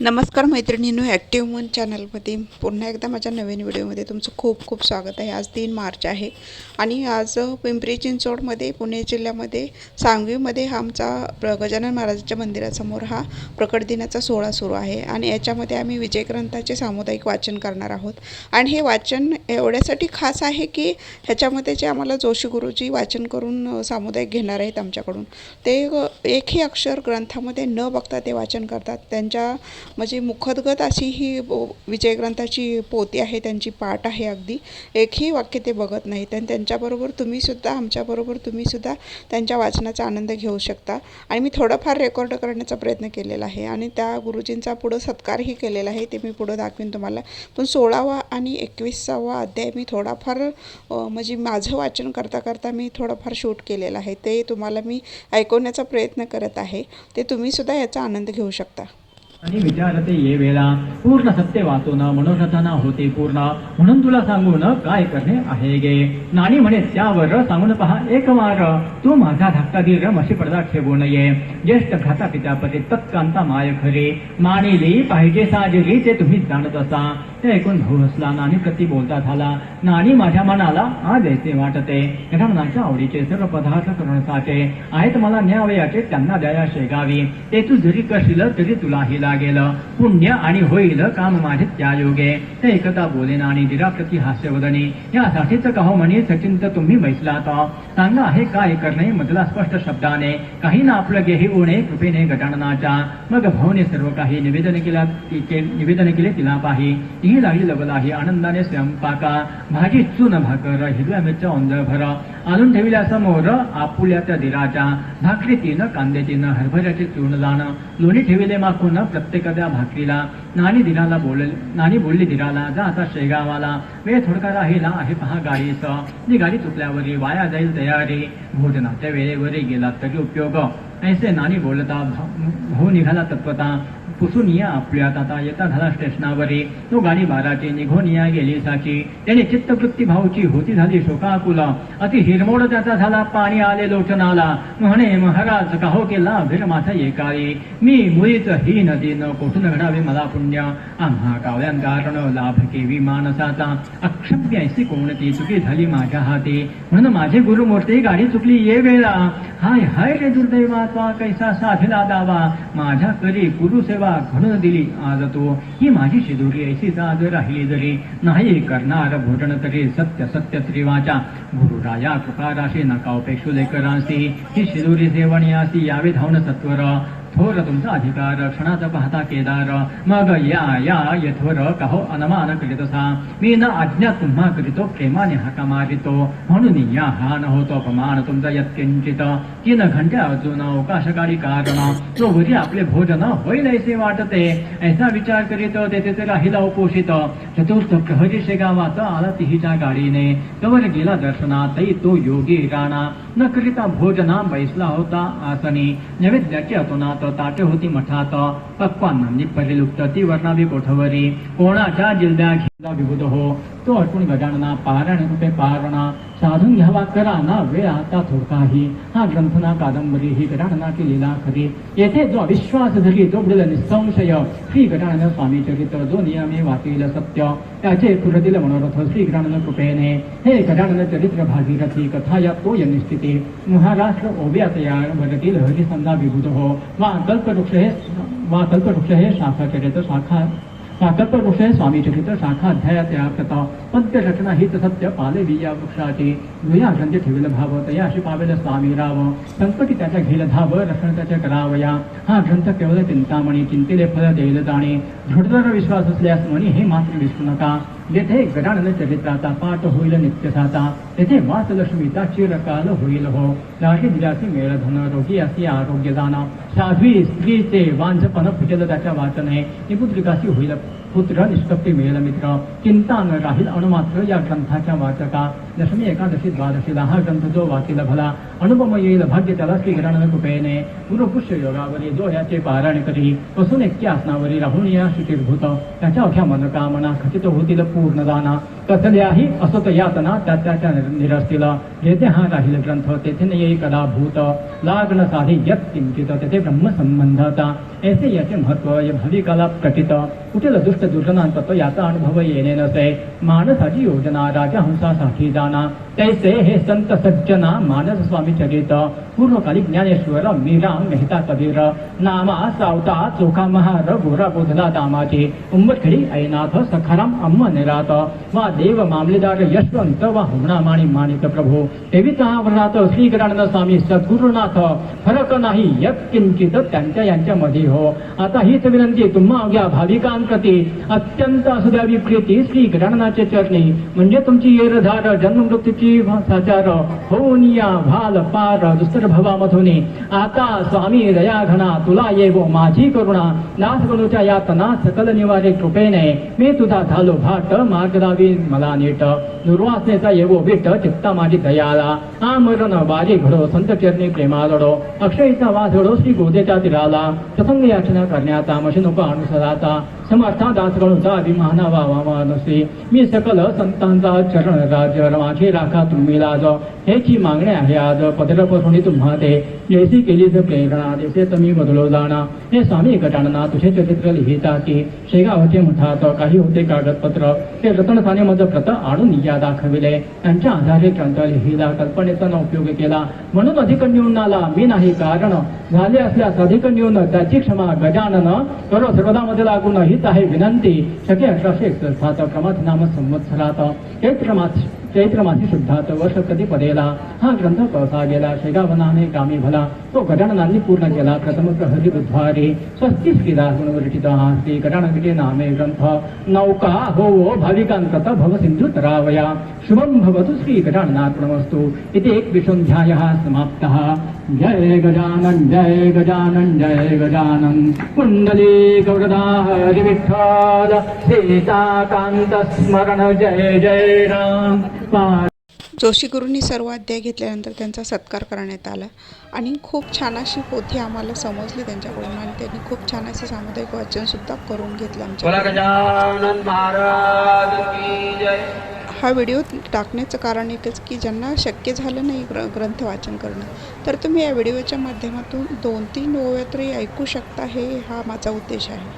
नमस्कार मैत्रिणींनो ॲक्टिव्ह मन चॅनलमध्ये पुन्हा एकदा माझ्या नवीन व्हिडिओमध्ये तुमचं खूप खूप स्वागत आहे. आज तीन मार्च आहे आणि आज पिंपरी चिंचवडमध्ये पुणे जिल्ह्यामध्ये सांगवीमध्ये हा आमचा प्र गजानन महाराजांच्या मंदिरासमोर हा प्रकट दिनाचा सोहळा सुरू आहे आणि याच्यामध्ये आम्ही विजय ग्रंथाचे सामुदायिक वाचन करणार आहोत. आणि हे वाचन एवढ्यासाठी खास आहे की ह्याच्यामध्ये जे आम्हाला जोशी गुरुजी वाचन करून सामुदायिक घेणार आहेत आमच्याकडून ते एकही अक्षर ग्रंथामध्ये न बघता ते वाचन करतात. त्यांच्या म्हणजे मुखदगत अशी ही विजयग्रंथाची पोती आहे त्यांची पाठ आहे अगदी. एकही वाक्य ते बघत नाहीत आणि त्यांच्याबरोबर तुम्हीसुद्धा आमच्याबरोबर तुम्हीसुद्धा त्यांच्या वाचनाचा आनंद घेऊ शकता. आणि मी थोडंफार रेकॉर्ड करण्याचा प्रयत्न केलेला आहे आणि त्या गुरुजींचा पुढं सत्कारही केलेला आहे ते मी पुढं दाखवीन तुम्हाला. पण सोळावा आणि एकवीसावा अध्याय मी थोडाफार म्हणजे माझं वाचन करता करता मी थोडंफार शूट केलेलं आहे. ते तुम्हाला मी ऐकवण्याचा प्रयत्न करत आहे. ते तुम्हीसुद्धा याचा आनंद घेऊ शकता. आणि विचारते ये वेळा पूर्ण सत्य वाचून मनोरथना होते पूर्ण. म्हणून तुला सांगून काय करणे आहे गे? नाणी म्हणे त्यावर सांगून पहा एक मार तू माझा धाकटा धीर अशी पडदा ठेवू नये ज्येष्ठ घाता पितापती तत्कांता माय खरे मानिली पाहिजे साजली ते तुम्ही जाणत असा. ते ऐकून भाऊ हसला नाणी प्रति बोलता झाला. नाणी माझ्या मनाला आज ऐसे वाटते. मनाच्या आवडीचे सर्व पदार्थ करण्यासाठी आहेत मला न्यावयाचे त्यांना द्यायला शेगावी. ते तू जरी करशील तरी तुला हिला लागेल पुण्य आणि होईल काम माझे त्या योगे ते एकता बोलेन आणि दिराप्रती हास्यवदनी यासाठीच कहो म्हणे सचिंत तुम्ही बैसलात सांगा आहे काय करणे मधला स्पष्ट शब्दाने. काही ना आपलं गेही उणे कृपेने गटाणनाच्या मग भाऊने सर्व काही निवेदन केला तिचे निवेदन केले तिला पाही. ती लागली लवलाही आनंदाने स्वयंपाका. भाजी चून भाकर हिरव्या मिरच्या ओंजळ भर आणून ठेवल्या समोर आपुल्याच्या दिराच्या भाकरी तीन कांद्याची न हरभऱ्याचे चूर्ण जाणं लोणी ठेविले माखून प्रत्येकाच्या भाकरीला. नाणी दिराला बोल नाणी बोलली दिराला जा आता शेगावाला. वेळ थोडका राहिला आहे पहा गाडीच जी गाडी चुकल्यावरी वाया जाईल तयारी. भोजनाच्या वेळेवरी गेला तरी उपयोग. ऐसे नाणी बोलता भाऊ निघाला तत्वता पुसून या आपल्यात आता येता झाला स्टेशनावरी तो गाडी बाराची निघून या गेली साची. त्याने चित्तवृत्ती भाऊची होती झाली शोकाकुल. अति हिरमोड त्याचा झाला पाणी आले लोचनाला. म्हणे महाराज काहो केला भीर माझा एकाळी? मी मुळीच ही नदी न कोठून घडावे मला पुण्य? आम्हा कावल्यान कारण लाभ केवी माणसाचा? अक्षम्य ऐसी कोणती चुकी झाली माझ्या हाती? म्हणून माझे गुरुमूर्ती गाडी चुकली ये वेळा. हाय हाय रे दुर्दैवाचा कैसा साधला दावा? माझ्या करी गुरुसेवा घन दिली आज तो ही माझी शिदुरी ऐशीच आज राहिली जरी नाही करणार भोजन तरी सत्य सत्य त्रिवाचा गुरुराया कृपाराशी नकावपेक्षु लेकरांसी ही शिदुरी सेवण्यासी यावे धावण सत्वर थोर तुमचा अधिकार क्षणाचा पाहता केदार मग या या यथवर कहो अनमान करीतसा. मी न आज्ञा तुम्हा करीतो प्रेमाने हाका मारितो. म्हणून या हा न होतो अपमान तुमचा यत्किंचित. तीन घंटे अजून अवकाशकारी कारण. तो वरी आपले भोजन होईल ऐसे वाटते ऐसा विचार करीत तेथे ते राहिला उपोषित. चतुर्थ प्रहरी शेगावात आला तिहीच्या गाडीने. कवर गेला दर्शना तई तो योगी राणा. न करिता भोजना बैसला होता आसनी. नैवेद्याची अतुनात ताटे होती मठात। पक्वांना परिलुप्त लुप्त ती वर्णावी कोठवरी। कोणाच्या जिल्ह्या घेतला तो अटून गजानना पारण रूपे पारणा साधून घ्यावा करा ना वेळ आता थोडकाही। हा ग्रंथ ना कादंबरी ही गजाननाची लीला खरी। येथे जो अविश्वास धरी तो बुडल निसंशय। श्री गजानन स्वामी चरित्र जो नियमे वाचील सत्य। त्याचे पुरतील मनोरथ श्री गजानन कृपेने। हे गजानन चरित्र भागीरथी कथा या तो निश्चिती। महाराष्ट्र ओव्यातयाण वरतील हरिसंधा विभूत हो वा कल्पवृक्ष हे वा कल्पवृक्ष हे शाखा चरित्र शाखा साकल्प विषय स्वामी चरित्र शाखा अध्यायात या कथा पद्य रचना हित सत्य पाले या वृक्षाची दुया ग्रंथ ठेविल भाव तयाशी पावेल स्वामी राव. संकटी त्याच्या घेल धाव रक्षण त्याच्या करावया. हा ग्रंथ केवळ चिंतामणी चिंतेले फल देईल जाणे. दृढतर विश्वास असल्यास म्हणी हे मात्र विसरू नका. तेथे गजानन चरित्राचा पाठ होईल नित्यसाचा तेथे वासलक्ष्मीचा चिरकाल होईल हो नाही दिलासी मेळधन रोगी असी आरोग्य दाना साध्वी स्त्रीचे वांझपण फुटेल त्याच्या वाचने निपुत्रिकाशी होईल पुत्र निष्पत्ती मिळेल मित्र चिंता न राहील अणुमात्र या ग्रंथाच्या वाचका दशमी एकादशी द्वादशीला हा ग्रंथ जो वाचील भला अनुपम येईल भाग्य त्याला श्री गणानन कृपेने गुरुपुष्य योगावरी जो याचे पारायण करी बसून एक्की आसनावरी राहून या शुचिर्भूत त्याच्या अख्या मनोकामना खचित होतील पूर्णदाना कसल्याही असत यातना त्या त्याच्या निर- निरसतील जेथे हा राहील ग्रंथ तेथे न येई कदा भूत लागण साधी यत किंचित तेथे ब्रह्म संबंधता ऐसे याचे महत्त्व या भाविकाला प्रचित कुठेल दुष्ट तो याचा अनुभव येणे नसे. मानसाची योजना राजहंसासाठी जाणा तैसे हे संत सज्जना? मानस स्वामी चरित। पूर्वकाली ज्ञानेश्वर मीरा मेहता कबीर। नामा सावता चोखा महार गोरा बोधला दामाचे उंबरखेडी ऐनाथ सखाराम अम्म निरात। वा देव मामलेदार यशवंत वा हुमणा माणी माणिक प्रभू। तेवीचा व्रणात श्री स्वामी सद्गुरुनाथ। फरक नाही यत किंचित त्यांच्या यांच्यामध्ये हो। आता हीच विनंती तुम्हा अवघ्या भाविकांप्रती। अत्यंत असू द्यावी प्रीती श्री गणानाचे चरणी। म्हणजे तुमची येरधार जन्म मृत्यूची साचार भाल पार दुस्तर आता स्वामी दया घना तुला येवो माझी करुणा। नाथ गणूच्या यातना सकल निवारे कृपेने मी तुझा झालो भाट मार्ग दावी मला नीट। दुर्वासनेचा येवो विट चित्ता माझी दयाला। आमरण बाजी घडो संत चरणी प्रेमालडो अक्षयचा वास घडो श्री गोदेच्या तिराला। प्रसंग याचना करण्याचा मशी नको अनुसराचा समर्था दास अभिमाना वावा नसे मी सकल संतांचा चरण राज माझी राखा तुम्ही लाज। ह्याची मागणी आहे आज पदरपसुणी तुम्हा ते। जैसी केली तर प्रेरणा जैसे तुम्ही बदलो जाणा। हे स्वामी गजानना तुझे चरित्र लिहिता की। शेगावचे म्हणतात काही होते कागदपत्र। ते रतनसाने माझं प्रत आणून या दाखविले। त्यांच्या आधारे ग्रंथ लिहिला कल्पनेचा न उपयोग केला। म्हणून अधिक न्यून आला मी नाही कारण। झाले असल्यास अधिक न्यून त्याची क्षमा गजानन करो सर्वदा मध्ये लागून हीच आहे विनंती शके अठराशे एकसष्टात क्रमात नाम संवत्सरात चैत्र क्रमात चैत्र मासी शुद्धात वर्ष कधी पदेला हा ग्रंथ कसा गेला शेगावनाने कामी भला। तो गजाननांनी पूर्ण केला प्रथम प्रहरी बुधवारी। स्वस्तीस श्रीदास गुणवरचित हा श्री गजानविटे नामे ग्रंथ। नौका हो भाविकांकत भव सिंधू तरावया। शुभम भवतु श्री गजाननार्पणमस्तु इति एक विशुंध्याय समाप्तः। जय गजानन जय गजानन जय गजानन। कुंडली गौरदा हरि विठ्ठल सीताकांत स्मरण जय जय राम। जोशी गुरूंनी सर्व अध्याय घेतल्यानंतर त्यांचा सत्कार करण्यात आला. आणि खूप छान अशी पोथी आम्हाला समजली त्यांच्याकडून आणि त्यांनी खूप छान असे सामुदायिक वाचनसुद्धा करून घेतलं बोला आमच्या गजानन महाराज की जय. हा व्हिडिओ टाकण्याचं कारण एकच की ज्यांना शक्य झालं नाही ग्र ग्रंथ वाचन करणं तर तुम्ही या व्हिडिओच्या माध्यमातून दोन तीन ओव्या तरी ऐकू शकता हे हा माझा उद्देश आहे.